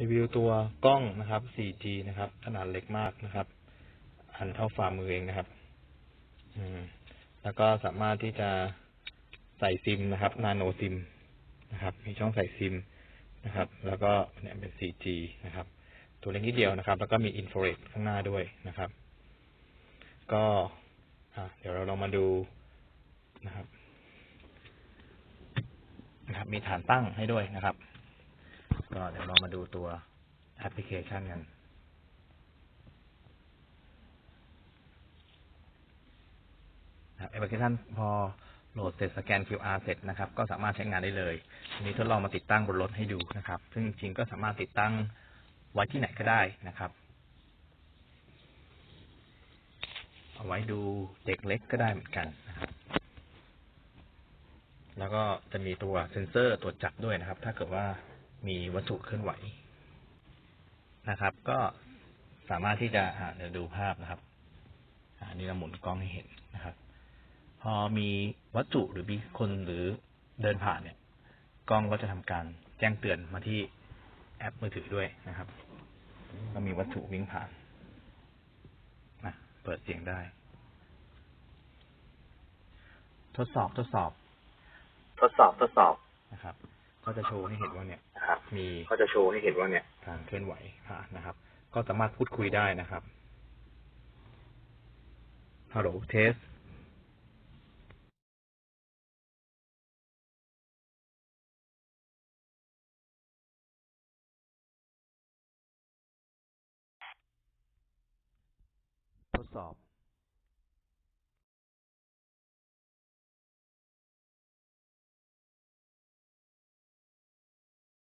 รีวิวตัวกล้องนะครับ 4G นะครับ ขนาดเล็กมากนะครับ อันเท่าฝ่ามือเองนะครับ อืม แล้วก็สามารถที่จะใส่ซิมนะครับ นาโนซิมนะครับ มีช่องใส่ซิมนะครับ แล้วก็เนี่ยเป็น 4G นะครับ ตัวเล็กนิดเดียวนะครับ แล้วก็มีอินฟราเรดข้างหน้าด้วยนะครับ ก็เดี๋ยวเราลองมาดูนะครับ นะครับ มีฐานตั้งให้ด้วยนะครับ ก็เดี๋ยวเรามาดูตัวแอปพลิเคชันกัน แอปพลิเคชันพอโหลดเสร็จสแกน QR เสร็จนะครับ ก็สามารถใช้งานได้เลยทีนี้ทดลองมาติดตั้งบนรถให้ดูนะครับ ซึ่งจริงก็สามารถติดตั้งไว้ที่ไหนก็ได้นะครับ เอาไว้ดูเด็กเล็กก็ได้เหมือนกันนะครับ แล้วก็จะมีตัวเซ็นเซอร์ตรวจจับด้วยนะครับ ถ้าเกิดว่า มีวัตถุเคลื่อนไหวนะครับ ก็สามารถที่จะอ่าเดี๋ยวดูภาพนะครับอ่านี่เราหมุนกล้องให้เห็นนะครับ พอมีวัตถุหรือมีคนหรือเดินผ่านเนี่ย กล้องก็จะทำการแจ้งเตือนมาที่แอปมือถือด้วยนะครับ ก็มีวัตถุวิ่งผ่านนะเปิดเสียงได้ ทดสอบทดสอบ ทดสอบทดสอบนะครับ ก็จะโชว์ให้เห็นว่าเนี่ยนะครับมีก็จะโชว์ให้เห็นว่าเนี่ยการเคลื่อนไหวผ่านนะครับ ก็สามารถพูดคุยได้นะครับฮัลโหลเทสทดสอบ